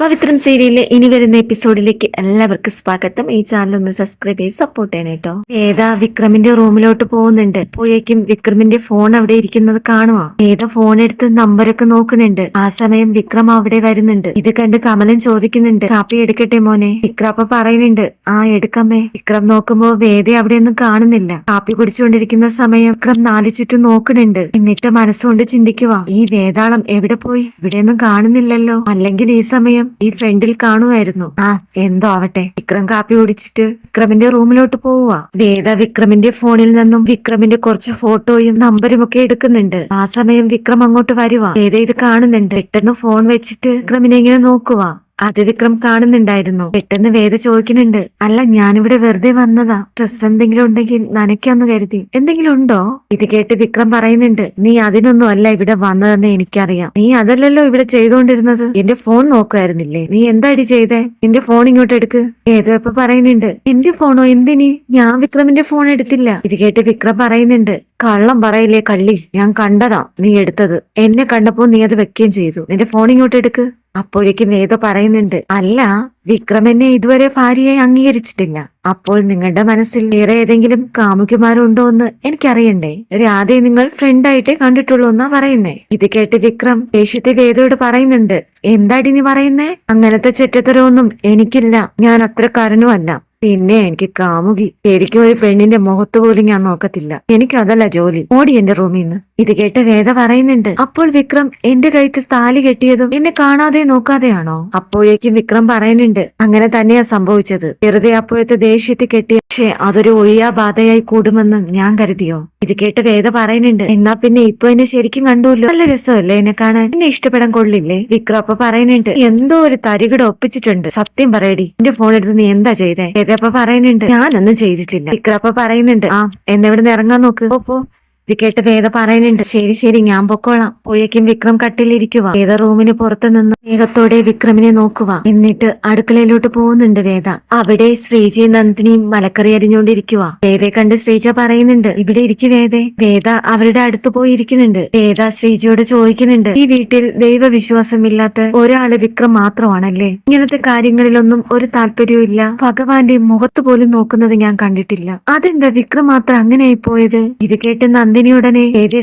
പവിത്രം സീരിയലിലെ ഇനി വരുന്ന എപ്പിസോഡിലേക്ക് എല്ലാവർക്കും സ്വാഗതം. ഈ ചാനൽ ഒന്ന് സബ്സ്ക്രൈബ് ചെയ്ത് സപ്പോർട്ട് ചെയ്യണം കേട്ടോ വേദ വിക്രമിന്റെ റൂമിലോട്ട് പോകുന്നുണ്ട്. അപ്പോഴേക്കും വിക്രമിന്റെ ഫോൺ അവിടെ ഇരിക്കുന്നത് കാണുവാ. വേദ ഫോൺ എടുത്ത് നമ്പറൊക്കെ നോക്കുന്നുണ്ട്. ആ സമയം വിക്രം അവിടെ വരുന്നുണ്ട്. ഇത് കണ്ട് കമലൻ ചോദിക്കുന്നുണ്ട്. കാപ്പി എടുക്കട്ടെ മോനെ? വിക്രപ്പ പറയുന്നുണ്ട്. ആ എടുക്കമ്മേ. വിക്രം നോക്കുമ്പോ വേദ അവിടെയൊന്നും കാണുന്നില്ല. കാപ്പി കുടിച്ചുകൊണ്ടിരിക്കുന്ന സമയം വിക്രം നാലു ചുറ്റും നോക്കുന്നുണ്ട്. എന്നിട്ട് മനസ്സുകൊണ്ട് ചിന്തിക്കുക ഈ വേദാളം എവിടെ പോയി? ഇവിടെയൊന്നും കാണുന്നില്ലല്ലോ. അല്ലെങ്കിൽ ഈ സമയം ഈ ഫ്രണ്ടിൽ കാണുമായിരുന്നു. ആ എന്തോ ആവട്ടെ. വിക്രം കാപ്പി കുടിച്ചിട്ട് വിക്രമിന്റെ റൂമിലോട്ട് പോവുക വേദ വിക്രമിന്റെ ഫോണിൽ നിന്നും വിക്രമിന്റെ കുറച്ച് ഫോട്ടോയും നമ്പരും ഒക്കെ എടുക്കുന്നുണ്ട്. ആ സമയം വിക്രം അങ്ങോട്ട് വരുവാ. വേദ ഇത് കാണുന്നുണ്ട്. പെട്ടെന്ന് ഫോൺ വെച്ചിട്ട് വിക്രമിനെ ഇങ്ങനെ നോക്കുക അത് വിക്രം കാണുന്നുണ്ടായിരുന്നു. പെട്ടെന്ന് വേദ ചോദിക്കുന്നുണ്ട് അല്ല ഞാനിവിടെ വെറുതെ വന്നതാ. ഡ്രസ് എന്തെങ്കിലും ഉണ്ടെങ്കിൽ നനയ്ക്കാന്ന് കരുതി. എന്തെങ്കിലും ഉണ്ടോ? ഇത് കേട്ട് വിക്രം പറയുന്നുണ്ട് നീ അതിനൊന്നും അല്ല ഇവിടെ വന്നതെന്ന് എനിക്കറിയാം. നീ അതല്ലല്ലോ ഇവിടെ ചെയ്തോണ്ടിരുന്നത് എന്റെ ഫോൺ നോക്കുമായിരുന്നില്ലേ നീ എന്താടി ചെയ്തേ? എന്റെ ഫോൺ ഇങ്ങോട്ട് എടുക്ക്. ഏതോ ഇപ്പൊ പറയുന്നുണ്ട് എന്റെ ഫോണോ? എന്തിനി? ഞാൻ വിക്രമിന്റെ ഫോൺ എടുത്തില്ല. ഇത് കേട്ട് വിക്രം പറയുന്നുണ്ട് കള്ളം പറയില്ലേ കള്ളി? ഞാൻ കണ്ടതാ നീ എടുത്തത്. എന്നെ കണ്ടപ്പോ നീ അത് വെക്കുകയും ചെയ്തു. നിന്റെ ഫോൺ ഇങ്ങോട്ട് എടുക്ക്. അപ്പോഴേക്കും വേദ പറയുന്നുണ്ട് അല്ല വിക്രം എന്നെ ഇതുവരെ ഭാര്യയായി അംഗീകരിച്ചിട്ടില്ല. അപ്പോൾ നിങ്ങളുടെ മനസ്സിൽ വേറെ ഏതെങ്കിലും കാമുകിമാരുണ്ടോ എന്ന് എനിക്കറിയണ്ടേ? രാധയെ നിങ്ങൾ ഫ്രണ്ടായിട്ടേ കണ്ടിട്ടുള്ളൂ എന്നാ പറയുന്നേ. ഇത് കേട്ട് വിക്രം ദേഷ്യത്തെ വേദയോട് പറയുന്നുണ്ട് എന്താടി നീ പറയുന്നേ? അങ്ങനത്തെ ചെറ്റത്തരമൊന്നും എനിക്കില്ല. ഞാൻ അത്രക്കാരനും അല്ല പിന്നെ എനിക്ക് കാമുകി. ശരിക്കും ഒരു പെണ്ണിന്റെ മുഖത്ത് പോലും ഞാൻ നോക്കത്തില്ല. എനിക്ക് അതല്ല ജോലി. ഓടി എന്റെ റൂമിൽ നിന്ന്. ഇത് കേട്ട് വേദ പറയുന്നുണ്ട്. അപ്പോൾ വിക്രം എന്റെ കഴുത്തിൽ താലി കെട്ടിയതും എന്നെ കാണാതെ നോക്കാതെയാണോ? അപ്പോഴേക്കും വിക്രം പറയുന്നുണ്ട്. അങ്ങനെ തന്നെയാ സംഭവിച്ചത്. വെറുതെ അപ്പോഴത്തെ ദേഷ്യത്തിൽ കെട്ടിയ പക്ഷേ അതൊരു ഒഴിയാ ബാധയായി കൂടുമെന്നും ഞാൻ കരുതിയോ? ഇത് കേട്ട് വേദ പറയുന്നുണ്ട്. എന്നാ പിന്നെ ഇപ്പൊ എന്നെ ശരിക്കും കണ്ടുല്ലോ? നല്ല രസമല്ലേ എന്നെ കാണാൻ? എന്നെ ഇഷ്ടപ്പെടാൻ കൊള്ളില്ലേ? വിക്രം അപ്പൊ പറയുന്നുണ്ട്. എന്തോ ഒരു തരികിട ഒപ്പിച്ചിട്ടുണ്ട്. സത്യം പറയടി. എന്റെ ഫോൺ എടുത്ത് നീ എന്താ ചെയ്തേ? വേദ അപ്പൊ പറയുന്നുണ്ട്. ഞാനൊന്നും ചെയ്തിട്ടില്ല. വിക്രം അപ്പൊ പറയുന്നുണ്ട്. ആ എന്നെവിടെ നിന്ന് ഇറങ്ങാൻ നോക്ക്. ഓപ്പോ ഇത് കേട്ട് വേദ പറയുന്നുണ്ട് ശരി ശരി ഞാൻ പൊക്കോളാം. പുഴയ്ക്കും വിക്രം കട്ടിലിരിക്കുക വേദ റൂമിന് പുറത്തു നിന്ന് വേഗത്തോടെ വിക്രമിനെ നോക്കുക എന്നിട്ട് അടുക്കളയിലോട്ട് പോകുന്നുണ്ട് വേദ. അവിടെ ശ്രീജി നന്ദിനിയും മലക്കറി അരിഞ്ഞുകൊണ്ടിരിക്കുക വേദയെ കണ്ട് ശ്രീജ പറയുന്നുണ്ട് ഇവിടെ ഇരിക്കു വേദേ. വേദ അവരുടെ അടുത്ത് പോയി ഇരിക്കുന്നുണ്ട് വേദ ശ്രീജയോട് ചോദിക്കുന്നുണ്ട് ഈ വീട്ടിൽ ദൈവവിശ്വാസമില്ലാത്ത ഒരാൾ വിക്രം മാത്രമാണല്ലേ? ഇങ്ങനത്തെ കാര്യങ്ങളിലൊന്നും ഒരു താല്പര്യവും ഇല്ല. ഭഗവാന്റെ മുഖത്ത് പോലും നോക്കുന്നത് ഞാൻ കണ്ടിട്ടില്ല. അതെന്താ വിക്രം മാത്രം അങ്ങനെയായി പോയത്? ഇത് കേട്ട് നന്ദിനി ഉടനെ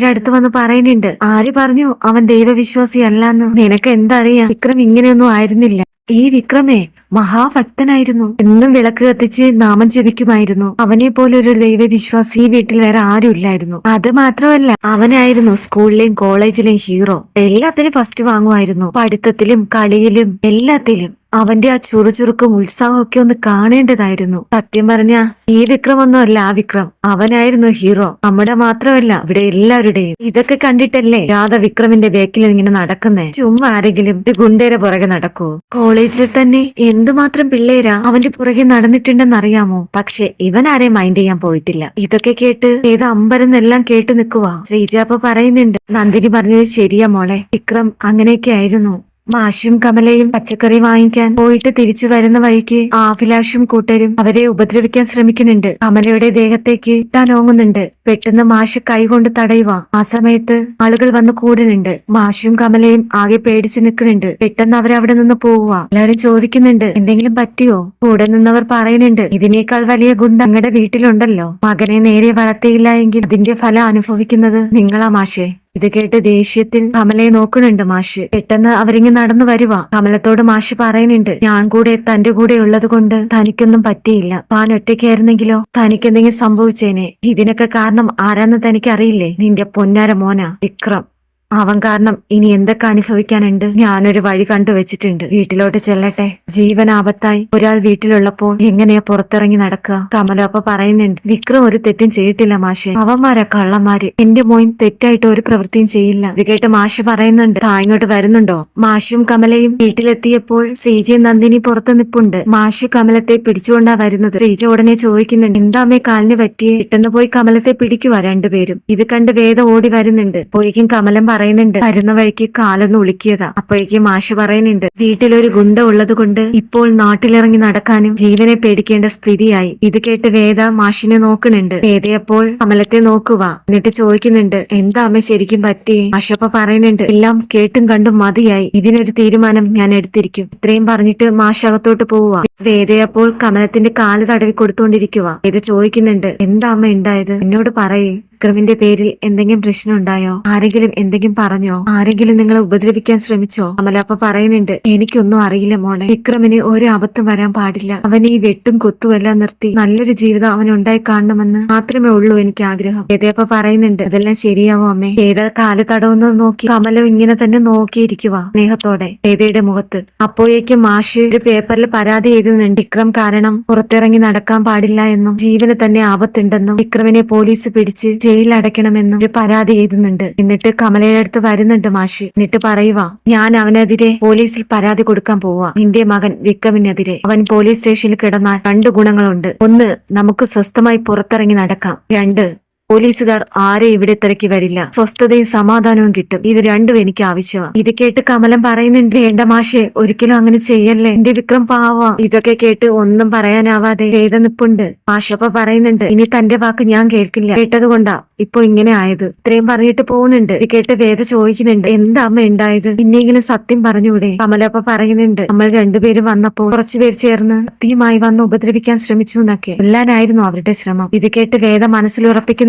അടുത്ത് വന്ന് പറയുന്നുണ്ട്? ആര് പറഞ്ഞു? അവൻ ദൈവവിശ്വാസി അല്ലാന്ന് നിനക്ക് എന്തറിയാം വിക്രം ഇങ്ങനെയൊന്നും ആയിരുന്നില്ല. ഈ വിക്രമേ മഹാഭക്തനായിരുന്നു. എന്നും വിളക്ക് കത്തിച്ച് നാമം ജപിക്കുമായിരുന്നു. അവനെ പോലെ ഒരു ദൈവവിശ്വാസി ഈ വീട്ടിൽ വേറെ ആരും ഇല്ലായിരുന്നു. അത് മാത്രമല്ല അവനായിരുന്നു സ്കൂളിലെയും കോളേജിലെയും ഹീറോ. എല്ലാത്തിനും ഫസ്റ്റ് വാങ്ങുമായിരുന്നു. പഠിത്തത്തിലും കളിയിലും എല്ലാത്തിലും. അവന്റെ ആ ചുറുചുറുക്കും ഉത്സാഹവും ഒക്കെ ഒന്ന് കാണേണ്ടതായിരുന്നു. സത്യം പറഞ്ഞ ഈ വിക്രം അല്ല ആ വിക്രം. അവനായിരുന്നു ഹീറോ. നമ്മുടെ മാത്രമല്ല ഇവിടെ എല്ലാവരുടെയും. ഇതൊക്കെ കണ്ടിട്ടല്ലേ രാധ വിക്രമിന്റെ ബേക്കിൽ ഇങ്ങനെ നടക്കുന്നേ? ചുമ്മാ ആരെങ്കിലും ഒരു ഗുണ്ടേരെ പുറകെ നടക്കൂ. കോളേജിൽ തന്നെ എന്തുമാത്രം പിള്ളേരാ അവന്റെ പുറകെ നടന്നിട്ടുണ്ടെന്ന് അറിയാമോ പക്ഷെ ഇവൻ ആരെയും മൈൻഡ് ചെയ്യാൻ പോയിട്ടില്ല. ഇതൊക്കെ കേട്ട് ഏത് അമ്പരെന്നെല്ലാം കേട്ട് നിൽക്കുവാ. ശ്രീജാപ്പ പറയുന്നുണ്ട് നന്ദിനി പറഞ്ഞത് ശരിയാ മോളെ. വിക്രം അങ്ങനെയൊക്കെ ആയിരുന്നു. മാഷും കമലയും പച്ചക്കറി വാങ്ങിക്കാൻ പോയിട്ട് തിരിച്ചു വരുന്ന വഴിക്ക് ആഫിലാഷും കൂട്ടരും അവരെ ഉപദ്രവിക്കാൻ ശ്രമിക്കുന്നുണ്ട്. കമലയുടെ ദേഹത്തേക്ക് താൻ ഓങ്ങുന്നുണ്ട് പെട്ടെന്ന് മാഷ് കൈകൊണ്ട് തടയുക. ആ സമയത്ത് ആളുകൾ വന്ന് കൂടുന്നുണ്ട്. മാഷും കമലയും ആകെ പേടിച്ചു നിൽക്കുന്നുണ്ട്. പെട്ടെന്ന് അവരവിടെ നിന്ന് പോവുക. എല്ലാവരും ചോദിക്കുന്നുണ്ട് എന്തെങ്കിലും പറ്റിയോ? കൂടെ നിന്നവർ പറയുന്നുണ്ട് ഇതിനേക്കാൾ വലിയ ഗുണ്ട ഞങ്ങളുടെ വീട്ടിലുണ്ടല്ലോ. മകനെ നേരെ വളർത്തിയില്ല എങ്കിൽ അതിന്റെ ഫലം അനുഭവിക്കുന്നത് നിങ്ങളാ മാഷേ. ഇത് കേട്ട് ദേഷ്യത്തിൽ കമലയെ നോക്കുന്നുണ്ട് മാഷ്. പെട്ടെന്ന് അവരിങ്ങ് നടന്നു വരുക കമലത്തോട് മാഷ് പറയുന്നുണ്ട് ഞാൻ കൂടെ തന്റെ കൂടെ ഉള്ളത് കൊണ്ട് തനിക്കൊന്നും പറ്റിയില്ല. താൻ ഒറ്റയ്ക്കായിരുന്നെങ്കിലോ? തനിക്കെന്തെങ്കിലും സംഭവിച്ചേനെ. ഇതിനൊക്കെ കാരണം ആരാന്ന് തനിക്കറിയില്ലേ? നിന്റെ പൊന്നാര മോന. വിക്രം. അവൻ കാരണം ഇനി എന്തൊക്കെ അനുഭവിക്കാനുണ്ട്? ഞാനൊരു വഴി കണ്ടു വെച്ചിട്ടുണ്ട്. വീട്ടിലോട്ട് ചെല്ലട്ടെ. ജീവൻ ആപത്തായി. ഒരാൾ വീട്ടിലുള്ളപ്പോൾ എങ്ങനെയാ പുറത്തിറങ്ങി നടക്കുക? കമലപ്പ പറയുന്നുണ്ട് വിക്രം ഒരു തെറ്റും ചെയ്തിട്ടില്ല മാഷെ. അവന്മാരാ കള്ളന്മാര്. എന്റെ മോൻ തെറ്റായിട്ട് ഒരു പ്രവൃത്തിയും ചെയ്യില്ല. ഇത് കേട്ട് മാഷ് പറയുന്നുണ്ട് താ ഇങ്ങോട്ട് വരുന്നുണ്ടോ? മാഷും കമലയും വീട്ടിലെത്തിയപ്പോൾ ശ്രീജയും നന്ദിനി പുറത്ത് നിപ്പുണ്ട്. മാഷ് കമലത്തെ പിടിച്ചുകൊണ്ടാ വരുന്നത്. ശ്രീജ ഉടനെ ചോദിക്കുന്നുണ്ട് എന്താമേ കാലിന് പറ്റിയേ? പെട്ടെന്ന് പോയി കമലത്തെ പിടിക്കുവാ രണ്ടുപേരും. ഇത് കണ്ട് വേദ ഓടി വരുന്നുണ്ട്. അപ്പോഴേക്കും കമലം പറയുന്നുണ്ട് പറയുന്നുണ്ട്. വരുന്ന വഴിക്ക് കാലൊന്ന് ഉളുക്കിയതാ. അപ്പോഴേക്കും മാഷ് പറയുന്നുണ്ട് വീട്ടിലൊരു ഗുണ്ട ഉള്ളത് കൊണ്ട് ഇപ്പോൾ നാട്ടിലിറങ്ങി നടക്കാനും ജീവനെ പേടിക്കേണ്ട സ്ഥിതിയായി. ഇത് കേട്ട് വേദ മാഷിനെ നോക്കുന്നുണ്ട്. വേദയപ്പോൾ കമലത്തെ നോക്കുക എന്നിട്ട് ചോദിക്കുന്നുണ്ട് എന്താ അമ്മ ശരിക്കും പറ്റി മാഷപ്പ പറയുന്നുണ്ട് എല്ലാം കേട്ടും കണ്ടും മതിയായി. ഇതിനൊരു തീരുമാനം ഞാൻ എടുത്തിരിക്കും. ഇത്രയും പറഞ്ഞിട്ട് മാഷ് അകത്തോട്ട് പോവുക വേദയപ്പോൾ കമലത്തിന്റെ കാൽ തടവി കൊടുത്തുകൊണ്ടിരിക്കുക ചോദിക്കുന്നുണ്ട് എന്താ അമ്മ ഉണ്ടായത് എന്നോട് പറയേ. വിക്രമിന്റെ പേരിൽ എന്തെങ്കിലും പ്രശ്നം ഉണ്ടായോ ആരെങ്കിലും എന്തെങ്കിലും പറഞ്ഞോ? ആരെങ്കിലും നിങ്ങളെ ഉപദ്രവിക്കാൻ ശ്രമിച്ചോ? അമലപ്പ പറയുന്നുണ്ട് എനിക്കൊന്നും അറിയില്ല മോളെ. വിക്രമിന് ഒരു അബദ്ധം വരാൻ പാടില്ല. അവൻ ഈ വെട്ടും കൊത്തും എല്ലാം നിർത്തി നല്ലൊരു ജീവിതം അവൻ ഉണ്ടായി കാണണമെന്ന് മാത്രമേ ഉള്ളൂ എനിക്ക് ആഗ്രഹം. ഏതേപ്പ പറയുന്നുണ്ട് അതെല്ലാം ശരിയാവും അമ്മേ. ഏത കാലത്തടവെന്ന് നോക്കി കമലം ഇങ്ങനെ തന്നെ നോക്കിയിരിക്കുക സ്നേഹത്തോടെ ഏതയുടെ മുഖത്ത്. അപ്പോഴേക്കും മാഷ് ഒരു പേപ്പറിൽ പരാതി എഴുതുന്നുണ്ട് വിക്രം കാരണം പുറത്തിറങ്ങി നടക്കാൻ പാടില്ല എന്നും ജീവന് തന്നെ ആപത്തുണ്ടെന്നും വിക്രമിനെ പോലീസ് പിടിച്ച് ജയിലിൽ അടയ്ക്കണമെന്നും ഒരു പരാതി എഴുതുന്നുണ്ട്. എന്നിട്ട് കമലയുടെ അടുത്ത് വരുന്നുണ്ട് മാഷി. എന്നിട്ട് പറയുക ഞാൻ അവനെതിരെ പോലീസിൽ പരാതി കൊടുക്കാൻ പോവുക നിന്റെ മകൻ വിക്രമിനെതിരെ. അവൻ പോലീസ് സ്റ്റേഷനിൽ കിടന്നാൽ രണ്ട് ഗുണങ്ങളുണ്ട്. ഒന്ന് നമുക്ക് സ്വസ്ഥമായി പുറത്തിറങ്ങി നടക്കാം. രണ്ട് പോലീസുകാർ ആരെ ഇവിടെ തിരക്കി വരില്ല. സ്വസ്ഥതയും സമാധാനവും കിട്ടും. ഇത് രണ്ടും എനിക്ക് ആവശ്യമാണ് ഇത് കേട്ട് കമലം പറയുന്നുണ്ട് വേണ്ട മാഷെ ഒരിക്കലും അങ്ങനെ ചെയ്യല്ലേ? എന്റെ വിക്രം പാവാ. ഇതൊക്കെ കേട്ട് ഒന്നും പറയാനാവാതെ വേദ നിപ്പുണ്ട്. മാഷപ്പ പറയുന്നുണ്ട് ഇനി തന്റെ വാക്ക് ഞാൻ കേൾക്കില്ല. കേട്ടത് കൊണ്ടാ. ഇപ്പൊ ഇങ്ങനെ ആയത്. ഇത്രയും പറഞ്ഞിട്ട് പോകുന്നുണ്ട് ഇത് കേട്ട് വേദ ചോദിക്കുന്നുണ്ട് എന്താ അമ്മ ഉണ്ടായത്? ഇങ്ങനെ സത്യം പറഞ്ഞൂടെ കമലപ്പ പറയുന്നുണ്ട് നമ്മൾ രണ്ടുപേരും വന്നപ്പോൾ കുറച്ചുപേർ ചേർന്ന് സത്യമായി വന്ന് ഉപദ്രവിക്കാൻ ശ്രമിച്ചു എന്നൊക്കെ. കൊല്ലാനായിരുന്നു അവരുടെ ശ്രമം. ഇത് കേട്ട് വേദ മനസ്സിൽ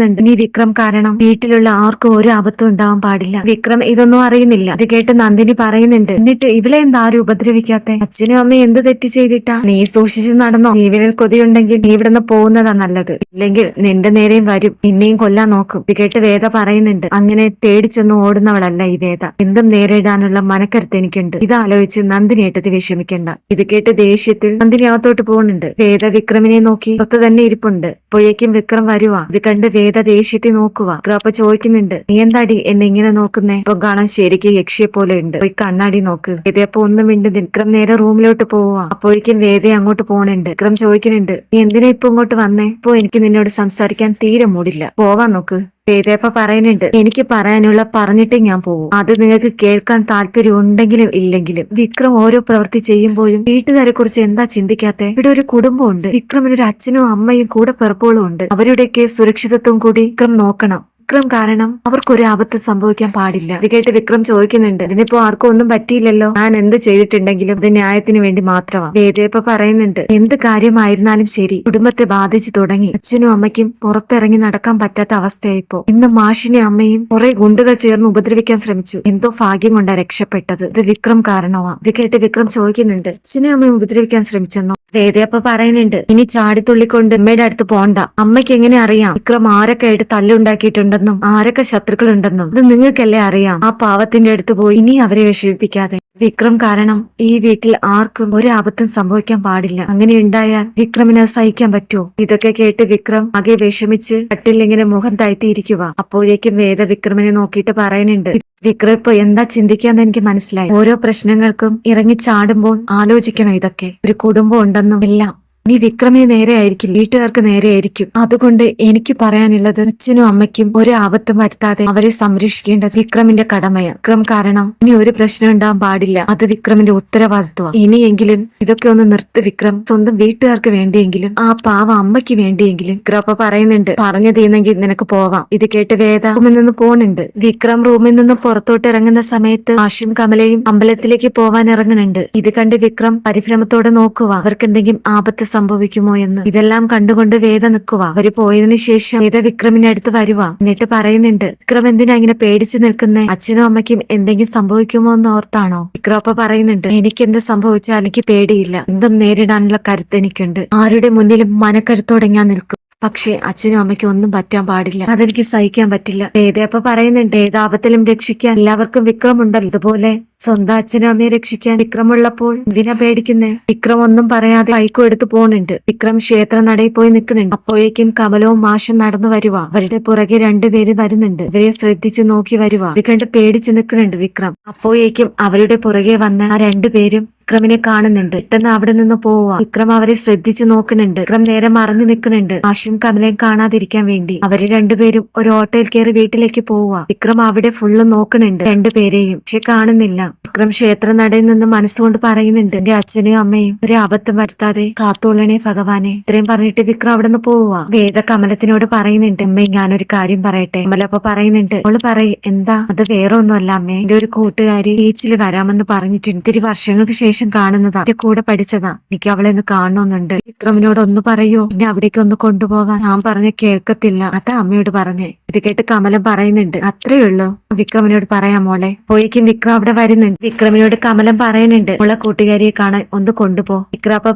ഉറപ്പിക്കുന്നുണ്ട് ഇനി വിക്രം കാരണം വീട്ടിലുള്ള ആർക്കും ഒരു അബദ്ധം ഉണ്ടാവാൻ പാടില്ല. വിക്രം ഇതൊന്നും അറിയുന്നില്ല. ഇത് കേട്ട് നന്ദിനി പറയുന്നുണ്ട് എന്നിട്ട് ഇവളെ എന്താ ആരും ഉപദ്രവിക്കാത്ത? അച്ഛനും അമ്മയും എന്ത് തെറ്റ് ചെയ്തിട്ടാ? നീ സൂക്ഷിച്ചു നടന്നോ? ജീവനിൽ കൊതിയുണ്ടെങ്കിൽ നീ ഇവിടുന്ന് പോകുന്നതാ നല്ലത്. ഇല്ലെങ്കിൽ നിന്റെ നേരെയും വരും. നിന്നെയും കൊല്ലാൻ നോക്കും. ഇത് കേട്ട് വേദ പറയുന്നുണ്ട് അങ്ങനെ പേടിച്ചൊന്നും ഓടുന്നവളല്ല ഈ വേദ. എന്തും നേരിടാനുള്ള മനക്കരുത്ത് എനിക്കുണ്ട്. ഇതാലോചിച്ച് നന്ദിനി ഏട്ടത്തി വിഷമിക്കണ്ട. ഇത് കേട്ട് ദേഷ്യത്തിൽ നന്ദിനി അകത്തോട്ട് പോകുന്നുണ്ട് വേദ വിക്രമിനെ നോക്കി പുറത്ത് തന്നെ ഇരിപ്പുണ്ട്. അപ്പോഴേക്കും വിക്രം വരുവാ. ഇത് കണ്ട് വേദ ദേഷ്യത്തെ നോക്കുക അപ്പൊ ചോദിക്കുന്നുണ്ട് നീ എന്താടി എന്നെ ഇങ്ങനെ നോക്കുന്നേ? ഇപ്പൊ കാണാൻ ശരിക്കും യക്ഷിയെ പോലെ ഉണ്ട്. പോയി കണ്ണാടി നോക്ക്. ഇതേപ്പോ ഒന്നും മിണ്ടുന്നില്ല വിക്രം നേരെ റൂമിലോട്ട് പോവുക അപ്പോഴേക്കും വേദി അങ്ങോട്ട് പോണുണ്ട്. വിക്രം ചോദിക്കുന്നുണ്ട് നീ എന്തിനാ ഇപ്പൊ ഇങ്ങോട്ട് വന്നേ? ഇപ്പൊ എനിക്ക് നിന്നോട് സംസാരിക്കാൻ തീരെ മൂടില്ല. പോവാൻ നോക്ക്. വേദയപ്പ പറയുന്നുണ്ട്. എനിക്ക് പറയാനുള്ള പറഞ്ഞിട്ടേ ഞാൻ പോകും അത് നിങ്ങൾക്ക് കേൾക്കാൻ താല്പര്യം ഉണ്ടെങ്കിലും ഇല്ലെങ്കിലും വിക്രം ഓരോ പ്രവൃത്തി ചെയ്യുമ്പോഴും വീട്ടുകാരെ കുറിച്ച് എന്താ ചിന്തിക്കാത്തെ? ഇവിടെ ഒരു കുടുംബമുണ്ട്. വിക്രമിനൊരു അച്ഛനും അമ്മയും കൂടെ പിറപ്പുകളും ഉണ്ട് അവരുടെയൊക്കെ സുരക്ഷിതത്വം കൂടി വിക്രം നോക്കണം. വിക്രം കാരണം അവർക്കൊരു ആപത്ത് സംഭവിക്കാൻ പാടില്ല. ഇത് കേട്ട് വിക്രം ചോദിക്കുന്നുണ്ട് ഇതിനിപ്പോ ആർക്കും ഒന്നും പറ്റിയില്ലല്ലോ? ഞാൻ എന്ത് ചെയ്തിട്ടുണ്ടെങ്കിലും അത് ന്യായത്തിന് വേണ്ടി മാത്രമാണ് വേദയപ്പ പറയുന്നുണ്ട് എന്ത് കാര്യമായിരുന്നാലും ശരി കുടുംബത്തെ ബാധിച്ചു തുടങ്ങി. അച്ഛനും അമ്മയ്ക്കും പുറത്തിറങ്ങി നടക്കാൻ പറ്റാത്ത അവസ്ഥയായിപ്പോ ഇന്ന് മാഷിനെ അമ്മയും കുറെ ഗുണ്ടുകൾ ചേർന്ന് ഉപദ്രവിക്കാൻ ശ്രമിച്ചു. എന്തോ ഭാഗ്യം കൊണ്ടാ രക്ഷപ്പെട്ടത്. ഇത് വിക്രം കാരണമാ. ഇത് കേട്ട് വിക്രം ചോദിക്കുന്നുണ്ട് അച്ഛനും അമ്മയും ഉപദ്രവിക്കാൻ ശ്രമിച്ചെന്നോ? വേദയപ്പ പറയുന്നുണ്ട് ഇനി ചാടിത്തുള്ളിക്കൊണ്ട് അമ്മയുടെ അടുത്ത് പോണ്ട. അമ്മയ്ക്ക് എങ്ങനെ അറിയാം? വിക്രം ആരൊക്കെ ആയിട്ട് തല്ലുണ്ടാക്കിയിട്ടുണ്ടെന്നും ആരൊക്കെ ശത്രുക്കളുണ്ടെന്നും ഇത് നിങ്ങൾക്കല്ലേ അറിയാം. ആ പാവത്തിന്റെ അടുത്ത് പോയി ഇനി അവരെ വിഷമിപ്പിക്കാതെ വിക്രം കാരണം ഈ വീട്ടിൽ ആർക്കും ഒരു ആപത്തും സംഭവിക്കാൻ പാടില്ല. അങ്ങനെ ഉണ്ടായാൽ വിക്രമിന് സഹിക്കാൻ പറ്റുമോ? ഇതൊക്കെ കേട്ട് വിക്രം ആകെ വിഷമിച്ച് കട്ടിൽ ഇങ്ങനെ മുഖം താഴ്ത്തിയിരിക്കുക. അപ്പോഴേക്കും വേദ വിക്രമിനെ നോക്കിയിട്ട് പറയുന്നുണ്ട് വിക്രം ഇപ്പൊ എന്താ ചിന്തിക്കാന്ന് എനിക്ക് മനസ്സിലായി. ഓരോ പ്രശ്നങ്ങൾക്കും ഇറങ്ങി ചാടുമ്പോൾ ആലോചിക്കണം ഇതൊക്കെ. ഒരു കുടുംബം ഉണ്ടെന്നും എല്ലാം നീ വിക്രമിന് നേരെയായിരിക്കും വീട്ടുകാർക്ക് നേരെയായിരിക്കും അതുകൊണ്ട് എനിക്ക് പറയാനുള്ളത് അച്ഛനും അമ്മയ്ക്കും ഒരു ആപത്തും വരുത്താതെ അവരെ സംരക്ഷിക്കേണ്ടത് വിക്രമിന്റെ കടമയാണ്. വിക്രം കാരണം ഇനി ഒരു പ്രശ്നം ഉണ്ടാകാൻ പാടില്ല. അത് വിക്രമിന്റെ ഉത്തരവാദിത്വം ഇനിയെങ്കിലും ഇതൊക്കെ ഒന്ന് നിർത്തി വിക്രം. സ്വന്തം വീട്ടുകാർക്ക് വേണ്ടിയെങ്കിലും ആ പാവ അമ്മയ്ക്ക് വേണ്ടിയെങ്കിലും. വിക്രം അപ്പൊ പറയുന്നുണ്ട് പറഞ്ഞു തീന്നെങ്കിൽ നിനക്ക് പോവാം. ഇത് കേട്ട് വേദ റൂമിൽ നിന്ന് പോണുണ്ട്. വിക്രം റൂമിൽ നിന്ന് പുറത്തോട്ട് ഇറങ്ങുന്ന സമയത്ത് ആശും കമലയും അമ്പലത്തിലേക്ക് പോവാൻ ഇറങ്ങുന്നുണ്ട്. ഇത് കണ്ട് വിക്രം പരിഭ്രമത്തോടെ നോക്കുക അവർക്ക് എന്തെങ്കിലും ആപത്ത് സംഭവിക്കുമോ എന്ന്. ഇതെല്ലാം കണ്ടുകൊണ്ട് വേദ നിൽക്കുക അവർ പോയതിനു ശേഷം വേദ വിക്രമിന്റെ അടുത്ത് വരുക എന്നിട്ട് പറയുന്നുണ്ട് വിക്രം എന്തിനാ ഇങ്ങനെ പേടിച്ചു നിൽക്കുന്നേ? അച്ഛനും അമ്മയ്ക്കും എന്തെങ്കിലും സംഭവിക്കുമോ എന്ന് ഓർത്താണോ? വിക്രോപ്പ പറയുന്നുണ്ട് എനിക്ക് എന്ത് സംഭവിച്ചാൽ എനിക്ക് പേടിയില്ല. എന്തും നേരിടാനുള്ള കരുത്ത് എനിക്കുണ്ട്. ആരുടെ മുന്നിലും മനക്കരുത്തോടെ ഞാൻ നിൽക്കും. പക്ഷേ അച്ഛനും അമ്മയ്ക്കും ഒന്നും പറ്റാൻ പാടില്ല. അതെനിക്ക് സഹിക്കാൻ പറ്റില്ല. വേദയപ്പ പറയുന്നുണ്ട് ഏതാപത്തിലും രക്ഷിക്കാൻ എല്ലാവർക്കും വിക്രമുണ്ടല്ലോ. അതുപോലെ സ്വന്തം അച്ഛനും അമ്മയെ രക്ഷിക്കാൻ വിക്രമുള്ളപ്പോൾ എന്തിനാ പേടിക്കുന്നേ? വിക്രം ഒന്നും പറയാതെ ബൈക്കും എടുത്ത് പോണുണ്ട്. വിക്രം ക്ഷേത്ര നടയിൽ പോയി നിൽക്കുന്നുണ്ട്. അപ്പോഴേക്കും കമലവും മാഷും നടന്നു വരുക അവരുടെ പുറകെ രണ്ടുപേര് വരുന്നുണ്ട്. ഇവരെ ശ്രദ്ധിച്ചു നോക്കി വരുക ഇത് കണ്ട് പേടിച്ചു നിൽക്കുന്നുണ്ട് വിക്രം. അപ്പോഴേക്കും അവരുടെ പുറകെ വന്ന ആ രണ്ടുപേരും വിക്രമിനെ കാണുന്നുണ്ട്. പെട്ടെന്ന് അവിടെ നിന്ന് പോവാ. വിക്രം അവരെ ശ്രദ്ധിച്ചു നോക്കുന്നുണ്ട്. വിക്രം നേരെ മറഞ്ഞു നിൽക്കുന്നുണ്ട്. ആഷും കമലയും കാണാതിരിക്കാൻ വേണ്ടി. അവർ രണ്ടുപേരും ഒരു ഓട്ടോയിൽ കയറി വീട്ടിലേക്ക് പോവാ. വിക്രം അവിടെ ഫുള്ള് നോക്കുന്നുണ്ട്. രണ്ടുപേരെയും പക്ഷെ കാണുന്നില്ല. വിക്രം ക്ഷേത്ര നടയിൽ നിന്ന് മനസ്സുകൊണ്ട് പറയുന്നുണ്ട്. എന്റെ അച്ഛനെയും അമ്മയും ഒരു അബദ്ധം വരുത്താതെ കാത്തോളണേ ഭഗവാനെ. ഇത്രയും പറഞ്ഞിട്ട് വിക്രം അവിടെ നിന്ന് പോവുക വേദ കമലത്തിനോട് പറയുന്നുണ്ട് അമ്മയും ഞാനൊരു കാര്യം പറയട്ടെ. കമല അപ്പൊ പറയുന്നുണ്ട് അവൾ പറയും എന്താ? അത് വേറെ ഒന്നുമല്ല അമ്മേ. എന്റെ ഒരു കൂട്ടുകാരി ബീച്ചിൽ വരാമെന്ന് പറഞ്ഞിട്ടുണ്ട്. ഇത്തിരി വർഷങ്ങൾക്ക് ശേഷം കാണുന്നതാ. എന്റെ കൂടെ പഠിച്ചതാ. എനിക്ക് അവളെ ഒന്ന് കാണണമെന്നുണ്ട് വിക്രമിനോട് ഒന്ന് പറയോ? എന്നെ അവിടേക്ക് ഒന്ന് കൊണ്ടുപോകാൻ ഞാൻ പറഞ്ഞ കേൾക്കത്തില്ല. അതാ അമ്മയോട് പറഞ്ഞേ. ഇത് കേട്ട് കമലം പറയുന്നുണ്ട്. അത്രേ ഉള്ളൂ. വിക്രമിനോട് പറയാം മോളെ. പോയിക്കും വിക്രം അവിടെ വരുന്നുണ്ട്. വിക്രമിനോട് കമലം പറയുന്നുണ്ട്. മോളെ കൂട്ടുകാരിയെ കാണാൻ ഒന്ന് കൊണ്ടുപോ. വിക്രം അപ്പൊ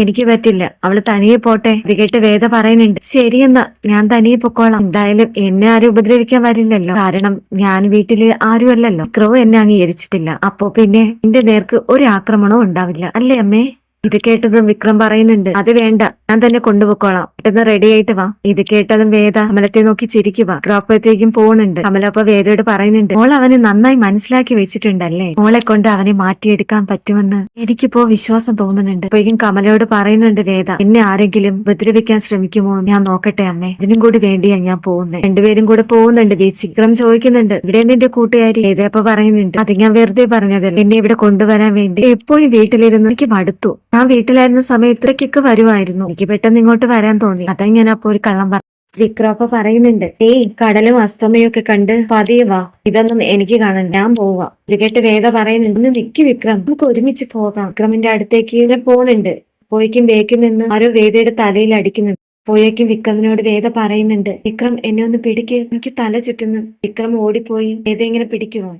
എനിക്ക് പറ്റില്ല. അവൾ തനിയെ പോട്ടെ. ഇത് കേട്ട് വേദ പറയുന്നുണ്ട്. ശരിയെന്നാ ഞാൻ തനിയെ പൊക്കോളാം. എന്തായാലും എന്നെ ആരും ഉപദ്രവിക്കാൻ വരില്ലല്ലോ. കാരണം ഞാൻ വീട്ടിൽ ആരുമല്ലല്ലോ. വിക്രവും എന്നെ അംഗീകരിച്ചിട്ടില്ല. അപ്പോ പിന്നെ എന്റെ നേർക്ക് ഒരു ആക്രമണവും ഉണ്ടാവില്ല. അല്ലേ അമ്മേ? ഇത് കേട്ടതും വിക്രം പറയുന്നുണ്ട് അത് വേണ്ട ഞാൻ തന്നെ കൊണ്ടുപോയിക്കോളാം. പെട്ടെന്ന് റെഡി ആയിട്ട് വാ. ഇത് കേട്ടതും വേദ അമലത്തെ നോക്കി ചിരിക്കുക. അപ്പോഴത്തേക്കും പോണുണ്ട് അമല അപ്പൊ വേദയോട് പറയുന്നുണ്ട് മോൾ അവനെ നന്നായി മനസ്സിലാക്കി വെച്ചിട്ടുണ്ടല്ലേ? മോളെ കൊണ്ട് അവനെ മാറ്റിയെടുക്കാൻ പറ്റുമെന്ന് എനിക്കിപ്പോ വിശ്വാസം തോന്നുന്നുണ്ട്. അപ്പോഴേക്കും കമലയോട് പറയുന്നുണ്ട് വേദ എന്നെ ആരെങ്കിലും ഉപദ്രവിക്കാൻ ശ്രമിക്കുമോ ഞാൻ നോക്കട്ടെ അമ്മേ. ഇതിനും കൂടി വേണ്ടിയാ ഞാൻ പോകുന്നത് രണ്ടുപേരും കൂടെ പോകുന്നുണ്ട് ബീച്ച് വിക്രം ചോദിക്കുന്നുണ്ട് ഇവിടെ നിന്റെ കൂട്ടുകാരി? ഏതപ്പോ പറയുന്നുണ്ട് അത് ഞാൻ വെറുതെ പറഞ്ഞതല്ലേ. എന്നെ ഇവിടെ കൊണ്ടുവരാൻ വേണ്ടി എപ്പോഴും വീട്ടിലിരുന്ന് എനിക്ക് മടുത്തു. ഞാൻ വീട്ടിലായിരുന്ന സമയത്തേക്കൊക്കെ വരുമായിരുന്നു എനിക്ക് പെട്ടെന്ന് ഇങ്ങോട്ട് വരാൻ തോന്നി. അതാ ഞാൻ അപ്പൊ ഒരു കള്ളം പറഞ്ഞു വിക്രോപ്പ പറയുന്നുണ്ട്. ഏയ് കടലും അസ്തമയും ഒക്കെ കണ്ട് പതിയെ വാ. ഇതൊന്നും എനിക്ക് കാണാൻ ഞാൻ പോവാ. ഇത് കേട്ട് വേദ പറയുന്നുണ്ട്. ഒന്ന് നിക്ക് വിക്രം. നമുക്ക് ഒരുമിച്ച് പോകാം. വിക്രമിന്റെ അടുത്തേക്ക് ഇങ്ങനെ പോണുണ്ട്. പോയിക്കും ബേക്കിൽ നിന്ന് ആരോ വേദയുടെ തലയിൽ അടിക്കുന്നുണ്ട്. പോയേക്കും വിക്രമിനോട് വേദ പറയുന്നുണ്ട് വിക്രം എന്നെ ഒന്ന് പിടിക്ക്. എനിക്ക് തല ചുറ്റുന്നു. വിക്രം ഓടിപ്പോയി വേദ ഇങ്ങനെ പിടിക്കുമോ